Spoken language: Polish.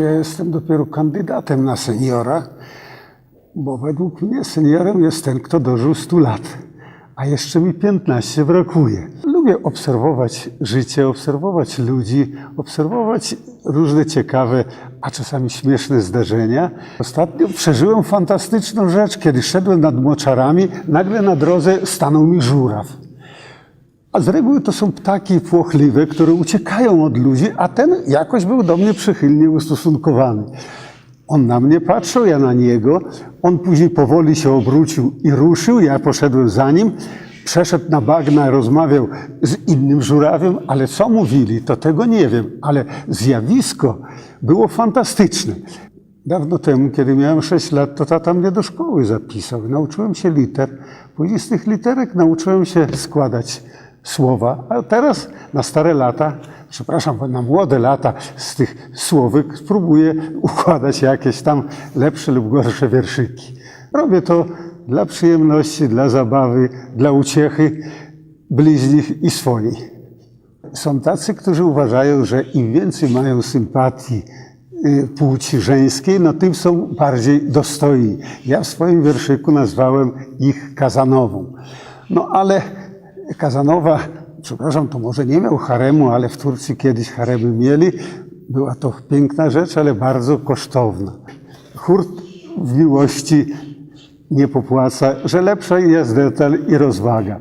Ja jestem dopiero kandydatem na seniora, bo według mnie seniorem jest ten, kto dożył 100 lat, a jeszcze mi 15 brakuje. Lubię obserwować życie, obserwować ludzi, obserwować różne ciekawe, a czasami śmieszne zdarzenia. Ostatnio przeżyłem fantastyczną rzecz, kiedy szedłem nad moczarami, nagle na drodze stanął mi żuraw. A z reguły to są ptaki płochliwe, które uciekają od ludzi, a ten jakoś był do mnie przychylnie ustosunkowany. On na mnie patrzył, ja na niego. On później powoli się obrócił i ruszył. Ja poszedłem za nim. Przeszedł na bagna, rozmawiał z innym żurawiem, ale co mówili, to tego nie wiem. Ale zjawisko było fantastyczne. Dawno temu, kiedy miałem 6 lat, to tata mnie do szkoły zapisał. Nauczyłem się liter. Później z tych literek nauczyłem się składać słowa, a teraz na stare lata, przepraszam, na młode lata z tych słówek spróbuję układać jakieś tam lepsze lub gorsze wierszyki. Robię to dla przyjemności, dla zabawy, dla uciechy bliźnich i swojej. Są tacy, którzy uważają, że im więcej mają sympatii y, płci żeńskiej, no tym są bardziej dostojni. Ja w swoim wierszyku nazwałem ich Kazanową. No ale Kazanowa, przepraszam, to może nie miał haremu, ale w Turcji kiedyś haremy mieli. Była to piękna rzecz, ale bardzo kosztowna. Hurt w miłości nie popłaca, że lepsza jest detal i rozwaga.